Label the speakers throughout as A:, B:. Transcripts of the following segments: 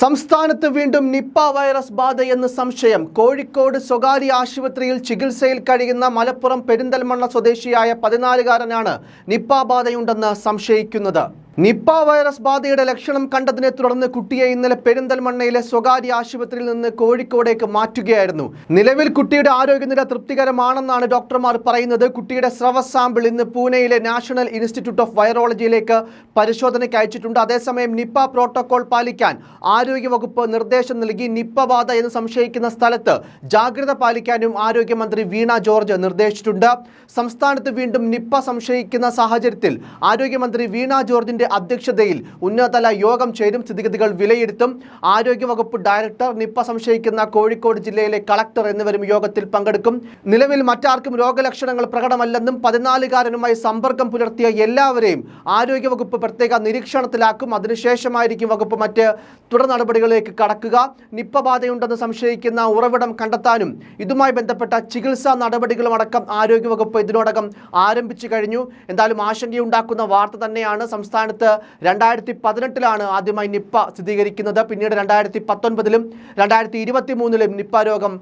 A: സംസ്ഥാനത്ത് വീണ്ടും Nipah virus ബാധയെന്ന് സംശയം. കോഴിക്കോട് സ്വകാര്യ ആശുപത്രിയിൽ ചികിത്സയിൽ കഴിയുന്ന മലപ്പുറം പെരിന്തൽമണ്ണ സ്വദേശിയായ പതിനാലുകാരനാണ് നിപ്പ ബാധയുണ്ടെന്ന് സംശയിക്കുന്നത്. നിപ്പ വൈറസ് ബാധയുടെ ലക്ഷണം കണ്ടതിനെ തുടർന്ന് കുട്ടിയെ ഇന്നലെ പെരിന്തൽമണ്ണയിലെ സ്വകാര്യ ആശുപത്രിയിൽ നിന്ന് കോഴിക്കോടേക്ക് മാറ്റുകയായിരുന്നു. നിലവിൽ കുട്ടിയുടെ ആരോഗ്യനില തൃപ്തികരമാണെന്നാണ് ഡോക്ടർമാർ പറയുന്നത്. കുട്ടിയുടെ സ്രവ സാമ്പിൾ ഇന്ന് പൂനെയിലെ നാഷണൽ ഇൻസ്റ്റിറ്റ്യൂട്ട് ഓഫ് വൈറോളജിയിലേക്ക് പരിശോധനയ്ക്ക് അയച്ചിട്ടുണ്ട്. അതേസമയം നിപ്പ പ്രോട്ടോകോൾ പാലിക്കാൻ ആരോഗ്യവകുപ്പ് നിർദ്ദേശം നൽകി. നിപ്പ ബാധ എന്ന് സംശയിക്കുന്ന സ്ഥലത്ത് ജാഗ്രത പാലിക്കാനും ആരോഗ്യമന്ത്രി വീണ ജോർജ് നിർദ്ദേശിച്ചിട്ടുണ്ട്. സംസ്ഥാനത്ത് വീണ്ടും നിപ്പ സംശയിക്കുന്ന സാഹചര്യത്തിൽ ആരോഗ്യമന്ത്രി വീണ ജോർജിന്റെ അധ്യക്ഷതയിൽ ഉന്നതതല യോഗം ചേരും സ്ഥിതിഗതികൾ വിലയിരുത്തും. ആരോഗ്യവകുപ്പ് ഡയറക്ടർ നിപ്പ സംശയിക്കുന്ന കോഴിക്കോട് ജില്ലയിലെ കളക്ടർ എന്നിവരും യോഗത്തിൽ പങ്കെടുക്കും. നിലവിൽ മറ്റാർക്കും രോഗലക്ഷണങ്ങൾ പ്രകടമല്ലെന്നും പതിനാലുകാരനുമായി സമ്പർക്കം പുലർത്തിയ എല്ലാവരെയും ആരോഗ്യവകുപ്പ് പ്രത്യേക നിരീക്ഷണത്തിലാക്കും. അതിനുശേഷമായിരിക്കും വകുപ്പ് മറ്റ് തുടർ നടപടികളിലേക്ക് കടക്കുക. നിപ്പ ബാധയുണ്ടെന്ന് സംശയിക്കുന്ന ഉറവിടം കണ്ടെത്താനും ഇതുമായി ബന്ധപ്പെട്ട ചികിത്സാ നടപടികളും അടക്കം ആരോഗ്യവകുപ്പ് ഇതിനോടകം ആരംഭിച്ചു കഴിഞ്ഞു. എന്തായാലും ആശങ്കയുണ്ടാക്കുന്ന വാർത്ത തന്നെയാണ് സംസ്ഥാനത്ത് രണ്ടായിരത്തി പതിനെട്ടിലാണ് ആദ്യമായി നിപ്പ സ്ഥിരീകരിക്കുന്നത്. പിന്നീട് രണ്ടായിരത്തി പത്തൊൻപതിലും രണ്ടായിരത്തി ഇരുപത്തി മൂന്നിലും നിപ്പ രോഗം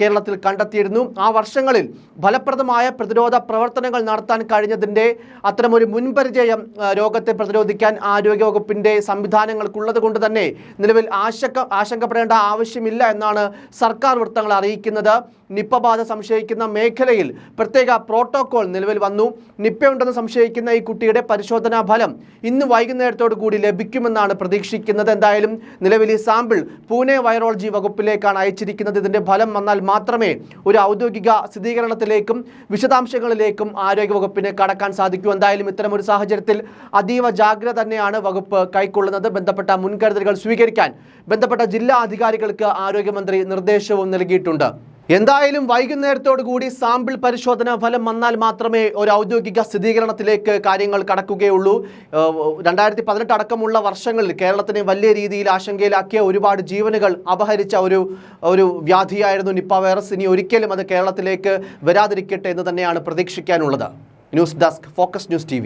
A: കേരളത്തിൽ കണ്ടെത്തിയിരുന്നു. ആ വർഷങ്ങളിൽ ഫലപ്രദമായ പ്രതിരോധ പ്രവർത്തനങ്ങൾ നടത്താൻ കഴിഞ്ഞതിന്റെ അത്തരമൊരു മുൻപരിചയം രോഗത്തെ പ്രതിരോധിക്കാൻ ആരോഗ്യവകുപ്പിന്റെ സംവിധാനങ്ങൾക്കുള്ളത് കൊണ്ട് തന്നെ നിലവിൽ ആശങ്ക ആശങ്കപ്പെടേണ്ട ആവശ്യമില്ല എന്നാണ് സർക്കാർ വൃത്തങ്ങൾ അറിയിക്കുന്നത്. നിപ്പ ബാധ സംശയിക്കുന്ന മേഖലയിൽ പ്രത്യേക പ്രോട്ടോകോൾ നിലവിൽ വന്നു. നിപ്പയുണ്ടെന്ന് സംശയിക്കുന്ന ഈ കുട്ടിയുടെ പരിശോധനാ ഫലം ഇന്ന് വൈകുന്നേരത്തോടു കൂടി ലഭിക്കുമെന്നാണ് പ്രതീക്ഷിക്കുന്നത്. എന്തായാലും നിലവിൽ ഈ സാമ്പിൾ പൂനെ വൈറോളജി വകുപ്പിലേക്കാണ് അയച്ചിരിക്കുന്നത്. ഇതിന്റെ ഫലം വന്നാൽ മാത്രമേ ഒരു ഔദ്യോഗിക സ്ഥിരീകരണത്തിലേക്കും വിശദാംശങ്ങളിലേക്കും ആരോഗ്യവകുപ്പിന് കടക്കാൻ സാധിക്കൂ. എന്തായാലും ഇത്തരം ഒരു സാഹചര്യത്തിൽ അതീവ ജാഗ്രത തന്നെയാണ് വകുപ്പ് കൈക്കൊള്ളുന്നത്. ബന്ധപ്പെട്ട മുൻകരുതലുകൾ സ്വീകരിക്കാൻ ബന്ധപ്പെട്ട ജില്ലാ അധികാരികൾക്ക് ആരോഗ്യമന്ത്രി നിർദ്ദേശവും നൽകിയിട്ടുണ്ട്. എന്തായാലും വൈകുന്നേരത്തോടു കൂടി സാമ്പിൾ പരിശോധന ഫലം വന്നാൽ മാത്രമേ ഒരു ഔദ്യോഗിക സ്ഥിരീകരണത്തിലേക്ക് കാര്യങ്ങൾ കടക്കുകയുള്ളൂ. രണ്ടായിരത്തി പതിനെട്ട് അടക്കമുള്ള വർഷങ്ങളിൽ കേരളത്തിനെ വലിയ രീതിയിൽ ആശങ്കയിലാക്കിയ ഒരുപാട് ജീവനുകൾ അപഹരിച്ച ഒരു ഒരു വ്യാധിയായിരുന്നു നിപ്പ വൈറസ്. ഇനി ഒരിക്കലും അത് കേരളത്തിലേക്ക് വരാതിരിക്കട്ടെ എന്ന് തന്നെയാണ് പ്രതീക്ഷിക്കാനുള്ളത്. News desk focus news T